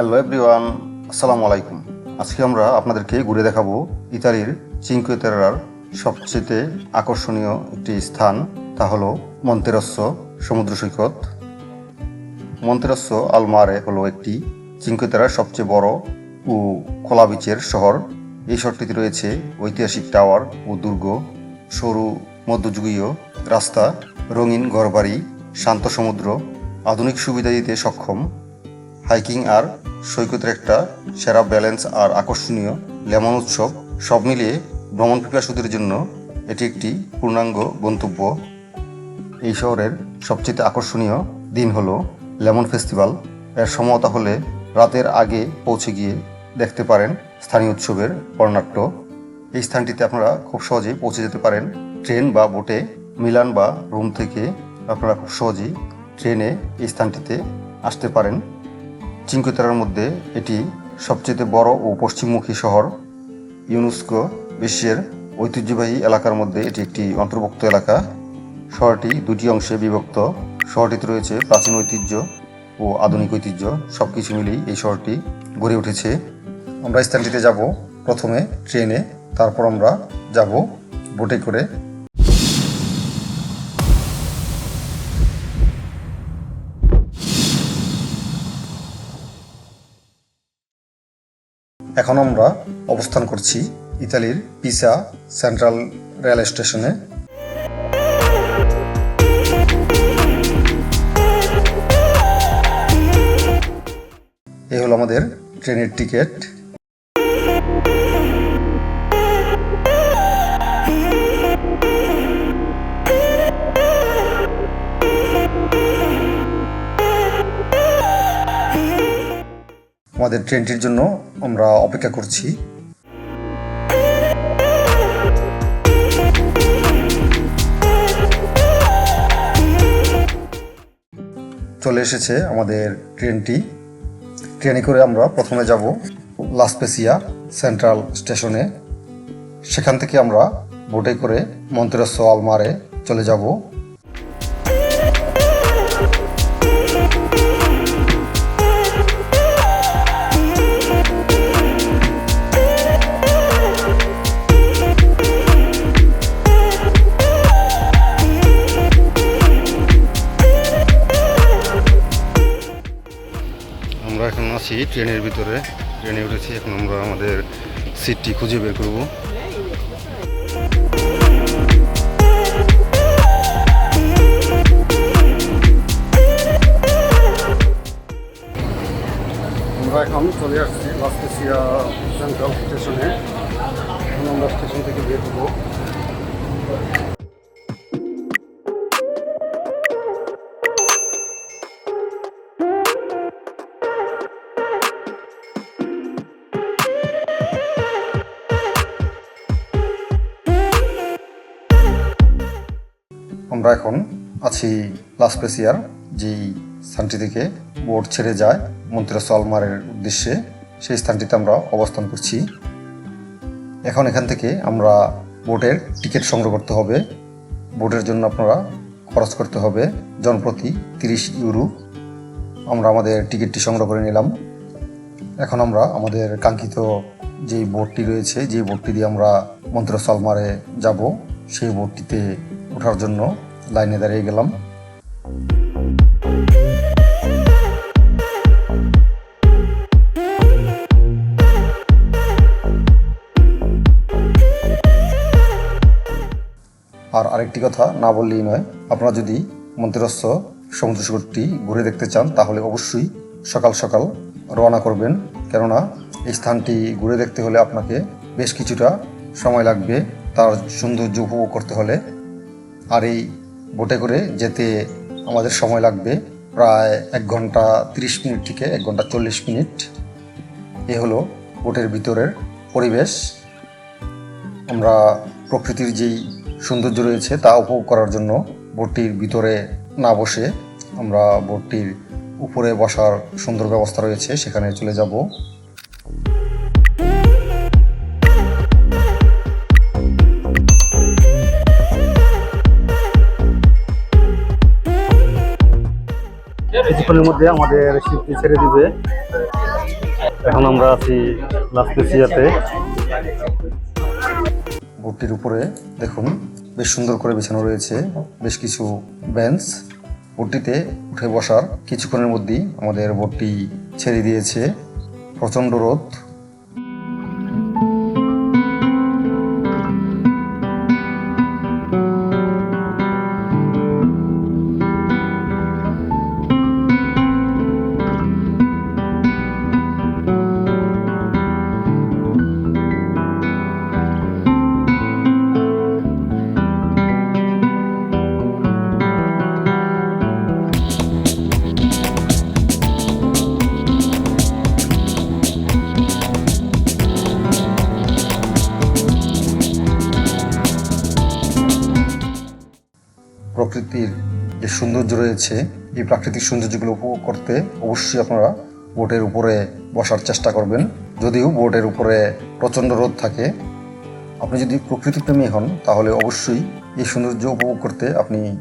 Hello everyone, আসসালামু আলাইকুম। আজকে আমরা আপনাদেরকে ঘুরে দেখাবো ইতালির চিঙ্কুয়ে তেরার সবচেয়ে আকর্ষণীয় একটি স্থান, তা হলো মন্তেরস্য সমুদ্র সৈকত। মন্তেরস্য আলমারে হলো একটি চিঙ্কুয়ে তেরার সবচেয়ে বড় ও খোলা বিচের শহর। এই শহরটিতে রয়েছে ঐতিহাসিক টাওয়ার ও দুর্গ, সরু, মধ্যযুগীয় রাস্তা, রঙিন ঘরবাড়ি, শান্ত সমুদ্র, আধুনিক সুবিধা দিতে সক্ষম। হাইকিং আর সৈকতের একটা সেরা ব্যালেন্স আর আকর্ষণীয় লেমন উৎসব। সব মিলিয়ে ভ্রমণ পিপাসুদের জন্য এটি একটি পূর্ণাঙ্গ গন্তব্য। এই শহরের সবচেয়ে আকর্ষণীয় দিন হলো লেমন ফেস্টিভ্যাল এর সময়তা হলে রাতের আগে পৌঁছে গিয়ে দেখতে পারেন স্থানীয় উৎসবের বর্ণাঢ্য। এই স্থানটিতে আপনারা খুব সহজেই পৌঁছে যেতে পারেন। ট্রেন বা বোটে, মিলান বা রুম থেকে আপনারা খুব সহজেই ট্রেনে এই স্থানটিতে আসতে পারেন। চিঙ্কুতেরার মধ্যে এটি সবচেয়ে বড় ও পশ্চিমমুখী শহর। ইউনেস্কো বিশ্বের ঐতিহ্যবাহী এলাকার মধ্যে এটি একটি অন্তর্ভুক্ত এলাকা। শহরটি দুটি অংশে বিভক্ত। শহরটিতে রয়েছে প্রাচীন ঐতিহ্য ও আধুনিক ঐতিহ্য। সব কিছু মিলেই এই শহরটি গড়ে উঠেছে। আমরা স্থানটিতে যাব প্রথমে ট্রেনে, তারপর আমরা যাব বোটে করে এখন আমরা অবস্থান করছি ইতালির পিসা সেন্ট্রাল রেল স্টেশনে। এই হলো আমাদের ট্রেনের টিকিট। আমাদের ট্রেনটির জন্য আমরা অপেক্ষা করছি। চলে এসেছে আমাদের ট্রেনটি। ট্রেনে করে আমরা প্রথমে যাব লাসপেসিয়া সেন্ট্রাল স্টেশনে। সেখান থেকে আমরা বোটে করে মন্তেরস্য আলমারে চলে যাব। আছি, ট্রেনের ভিতরে। ট্রেনে উঠেছি, এখন আমরা আমাদের সিটটি খুঁজে বের করব। আমরা এখন চলে আসছি লাস্টেসিয়া সেন্ট্রাল স্টেশনে এখন আমরা স্টেশন থেকে বের হব। আমরা এখন আছি লাসপেসিয়ার যেই স্থানটি থেকে বোট ছেড়ে যায় মন্ত্রী সলমারের উদ্দেশ্যে, সেই স্থানটিতে আমরা অবস্থান করছি। এখন এখান থেকে আমরা বোটের টিকিট সংগ্রহ করতে হবে। বোটের জন্য আপনারা খরচ করতে হবে জনপ্রতি তিরিশ ইউরো। আমরা আমাদের টিকিটটি সংগ্রহ করে নিলাম। এখন আমরা আমাদের কাঙ্ক্ষিত যেই বোটটি রয়েছে, যেই বোটটি দিয়ে আমরা মন্ত্র সালমারে যাব, সেই বোটটিতে ওঠার জন্য লাইনে দাঁড়িয়ে গেলাম। আর আরেকটি কথা না বললেই নয়, আপনারা যদি মন্ত্রস্য সমুদ্র সৈকতটি ঘুরে দেখতে চান, তাহলে অবশ্যই সকাল সকাল রওনা করবেন। কেননা এই স্থানটি ঘুরে দেখতে হলে আপনাকে বেশ কিছুটা সময় লাগবে। তার সৌন্দর্য উপভোগ করতে হলে। আর এই বোটে করে যেতে আমাদের সময় লাগবে প্রায় এক ঘণ্টা তিরিশ মিনিট থেকে এক ঘণ্টা চল্লিশ মিনিট। এ হলো বোটের ভিতরের পরিবেশ। আমরা প্রকৃতির যেই সৌন্দর্য রয়েছে তা উপভোগ করার জন্য বোটটির ভিতরে না বসে আমরা বোটটির উপরে বসার সুন্দর ব্যবস্থা রয়েছে, সেখানে চলে যাব। কিছুক্ষণের মধ্যে আমাদের শিপটি ছেড়ে দিবে। এখন আমরা আছি লাস্টেসিয়াতে বোটটির উপরে দেখুন, বেশ সুন্দর করে বিছানো রয়েছে বেশ কিছু বেঞ্চ বোটটিতে উঠে বসার কিছুক্ষণের মধ্যেই আমাদের বোটটি ছেড়ে দিয়েছে। প্রচণ্ড রোদ। রয়েছে এই প্রাকৃতিক সৌন্দর্যগুলো উপভোগ করতে অবশ্যই আপনারা বোটের উপরে বসার চেষ্টা করবেন। যদিও বোটের উপরে প্রচণ্ড রোদ থাকে। আপনি যদি প্রকৃতিপ্রেমী হন, তাহলে অবশ্যই এই সৌন্দর্য উপভোগ করতে আপনি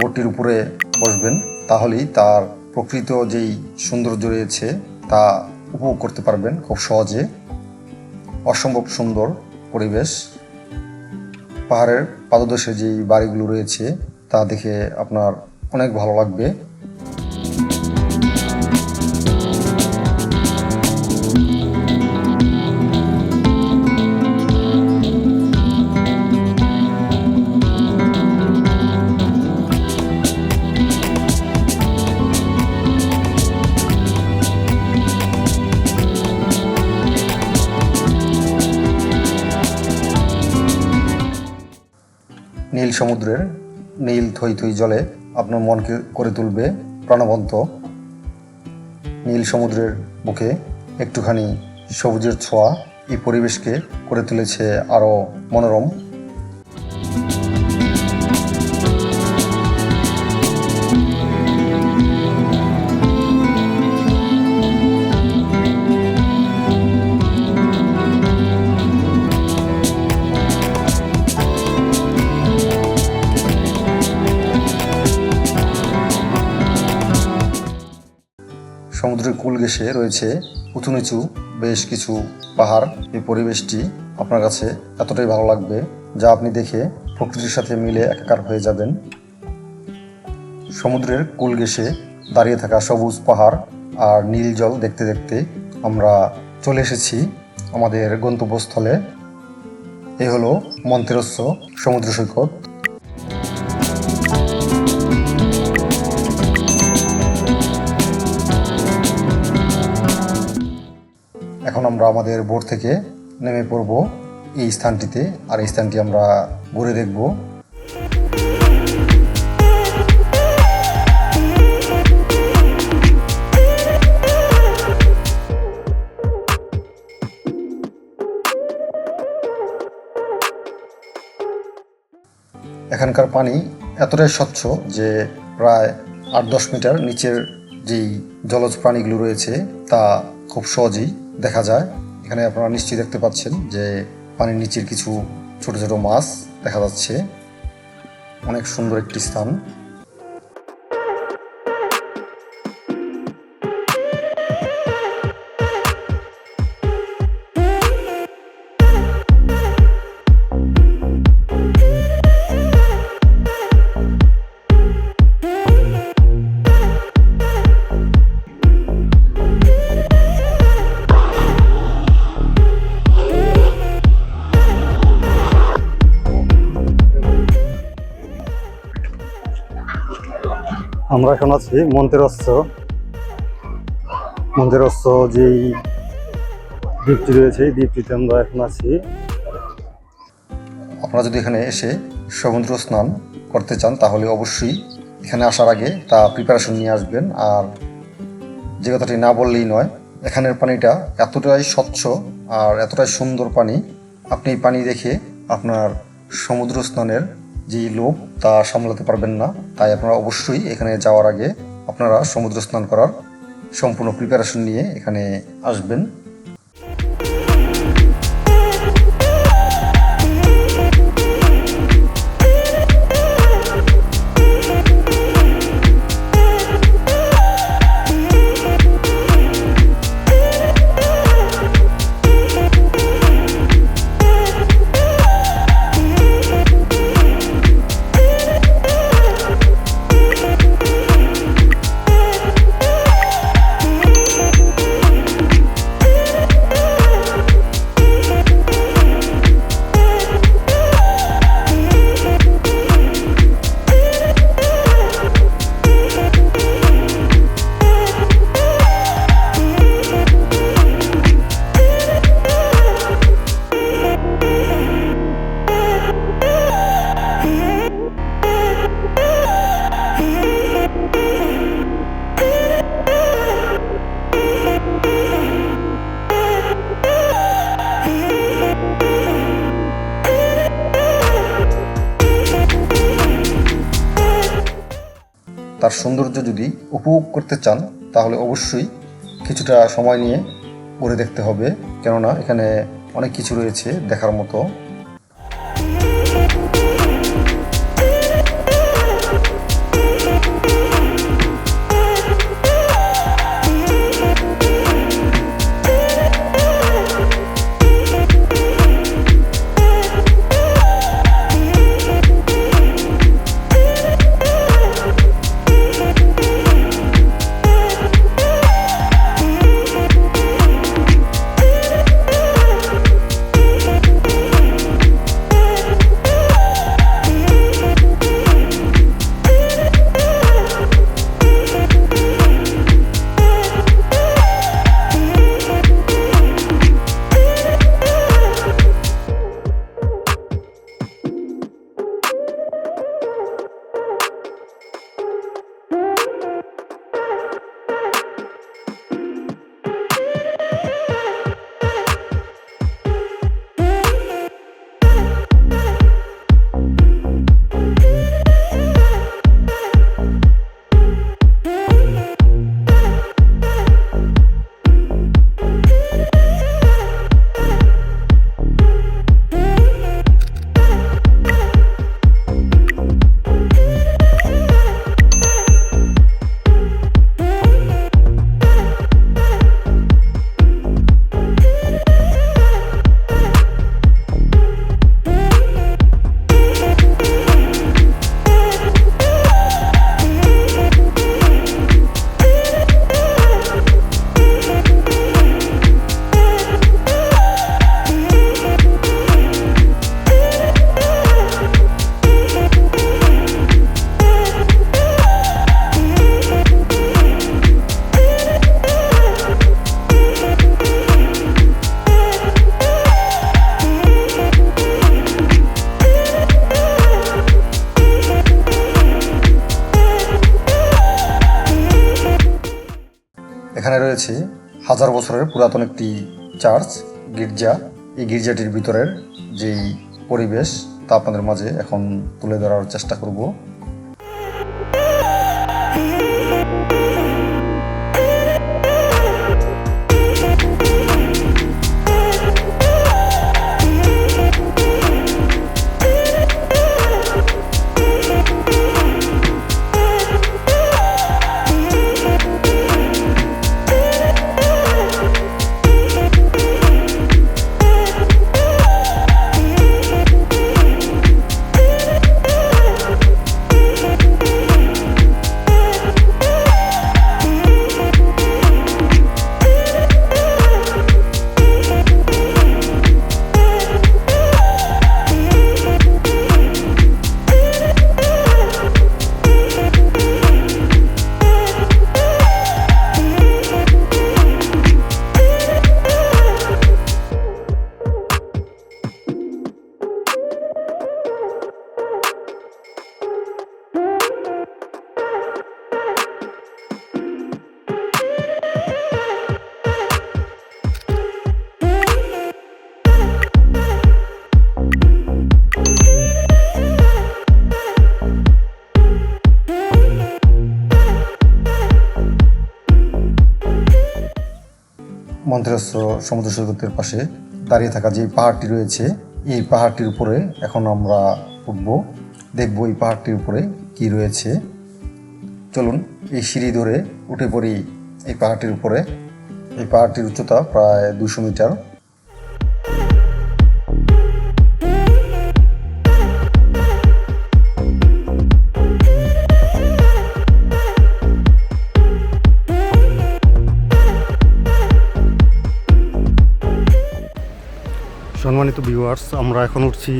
বোটটির উপরে বসবেন। তাহলেই তার প্রকৃত যেই সৌন্দর্য রয়েছে, তা উপভোগ করতে পারবেন খুব সহজে। অসম্ভব সুন্দর পরিবেশ। পাহাড়ের পাদদেশে যেই বাড়িগুলো রয়েছে, তা দেখে আপনার অনেক ভালো লাগবে। নীল সমুদ্রের নীল থই থই জলে আপনার মনকে করে তুলবে প্রাণবন্ত নীল সমুদ্রের বুকে একটুখানি সবুজের ছোঁয়া এই পরিবেশকে করে তুলেছে আরও মনোরম সমুদ্রের কূল ঘেঁষে রয়েছে উঁচু নিচু বেশ কিছু পাহাড়, এই পরিবেশটি আপনার কাছে এতটাই ভালো লাগবে যা আপনি দেখে প্রকৃতির সাথে মিলে একাকার হয়ে যাবেন। সমুদ্রের কুল ঘেঁষে দাঁড়িয়ে থাকা সবুজ পাহাড় আর নীল জল দেখতে দেখতে আমরা চলে এসেছি আমাদের গন্তব্যস্থলে। এ হলো মন্তেরস্য সমুদ্র সৈকত। আমরা আমাদের বোট থেকে নেমে পড়ব। এই স্থানটিতে, আর এই স্থানটি আমরা ঘুরে দেখব। এখানকার পানি এতটাই স্বচ্ছ যে প্রায় আট দশ মিটার নিচের যেই জলজ প্রাণীগুলো রয়েছে তা খুব সহজেই দেখা যায়। এখানে আপনারা নিশ্চয়ই দেখতে পাচ্ছেন যে পানির নিচের কিছু ছোট ছোট মাছ দেখা যাচ্ছে। অনেক সুন্দর একটি স্থান। আমরা এখন আছি মন্তেরস্য মন্তেরস্য যেই দ্বীপটি রয়েছে, এই দ্বীপটিতে আমরা এখন আছি। আপনারা যদি এখানে এসে সমুদ্র স্নান করতে চান, তাহলে অবশ্যই এখানে আসার আগে তা প্রিপারেশন নিয়ে আসবেন। আর যে কথাটি না বললেই নয়, এখানের পানিটা এতটাই স্বচ্ছ আর এতটাই সুন্দর পানি, আপনি এই পানি দেখে আপনার সমুদ্র স্নানের যে লোভ তা সামলাতে পারবেন না, তাই আপনারা অবশ্যই এখানে যাওয়ার আগে আপনারা সমুদ্র স্নান করার সম্পূর্ণ প্রিপারেশন নিয়ে এখানে আসবেন। যদি উপভোগ করতে চান, তাহলে অবশ্যই কিছুটা সময় নিয়ে ঘুরে দেখতে হবে। কেননা এখানে অনেক কিছু রয়েছে দেখার মতো। এখানে রয়েছে হাজার বছরের পুরাতন একটি চার্চ, গির্জা। এই গির্জাটির ভিতরের যেই পরিবেশ তা আপনাদের মাঝে এখন তুলে ধরার চেষ্টা করব। মন্ত্রেশ্ব সমুদ্র সৈকতের পাশে দাঁড়িয়ে থাকা যে পাহাড়টি রয়েছে, এই পাহাড়টির উপরে এখন আমরা উঠবো। দেখব এই পাহাড়টির উপরে কি রয়েছে। চলুন এই সিঁড়ি ধরে উঠে পড়ি এই পাহাড়টির উপরে। এই পাহাড়টির উচ্চতা প্রায় দুশো মিটার। সম্মানিত ভিউয়ার্স আমরা এখন উঠছি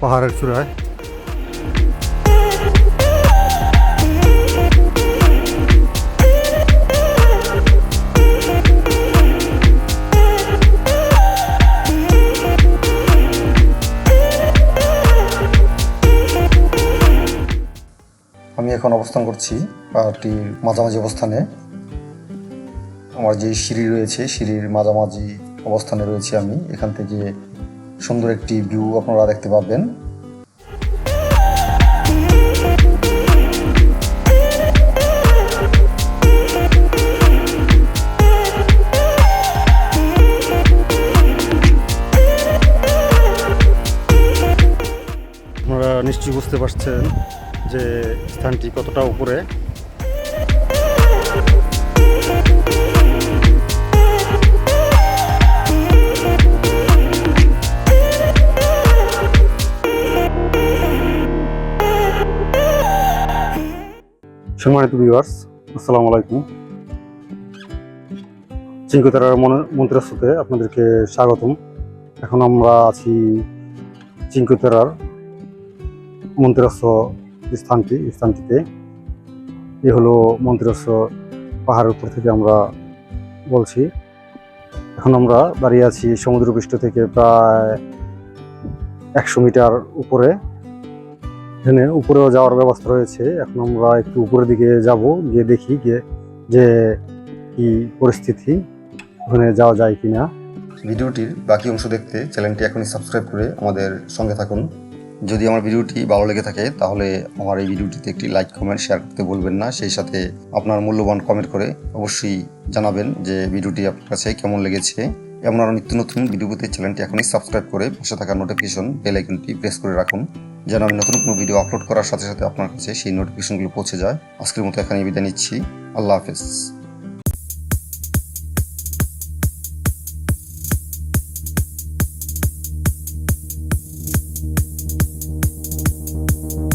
পাহাড়ের চূড়ায়। আমি এখন অবস্থান করছি পাহাড়টির মাঝামাঝি অবস্থানে। আমার যে সিঁড়ি রয়েছে, সিঁড়ির মাঝামাঝি অবস্থানে রয়েছি আমি। এখান থেকে সুন্দর একটি ভিউ আপনারা দেখতে পাবেন। নিশ্চয়ই বুঝতে পারছেন যে স্থানটি কতটা উপরে। সম্মানিত ভিউয়ার্স আসসালামু আলাইকুম। চিঙ্কুতারার মন্ত্রস্রোতে আপনাদেরকে স্বাগতম। এখন আমরা আছি চিঙ্কুতারার মন্ত্রস্র স্থানটি, স্থানটিতে। এ হলো মন্ত্রস্র পাহাড়ের উপর থেকে আমরা বলছি। এখন আমরা দাঁড়িয়ে আছি সমুদ্রপৃষ্ঠ থেকে প্রায় একশো মিটার উপরে। এখানে উপরেও যাওয়ার ব্যবস্থা রয়েছে। এখন আমরা একটু উপরের দিকে যাব, গিয়ে দেখি গিয়ে যে কি পরিস্থিতি, ওখানে যাওয়া যায় কিনা। ভিডিওটির বাকি অংশ দেখতে চ্যানেলটি এখনই সাবস্ক্রাইব করে আমাদের সঙ্গে থাকুন। যদি আমার ভিডিওটি ভালো লেগে থাকে, তাহলে আমার এই ভিডিওটিতে একটি লাইক, কমেন্ট, শেয়ার করতে বলবেন না। সেই সাথে আপনার মূল্যবান কমেন্ট করে অবশ্যই জানাবেন যে ভিডিওটি আপনার কাছে কেমন লেগেছে। এমন আরও নিত্য নতুন ভিডিও পেতে চ্যানেলটি এখনই সাবস্ক্রাইব করে পাশে থাকা নোটিফিকেশন বেল আইকনটি প্রেস করে রাখুন। যেন আমি নতুন কোনো ভিডিও আপলোড করার সাথে সাথে আপনার কাছে সেই নোটিফিকেশনগুলো পৌঁছে যায়। আজকের মতো এখানে বিদায় নিচ্ছি। আল্লাহ হাফেজ।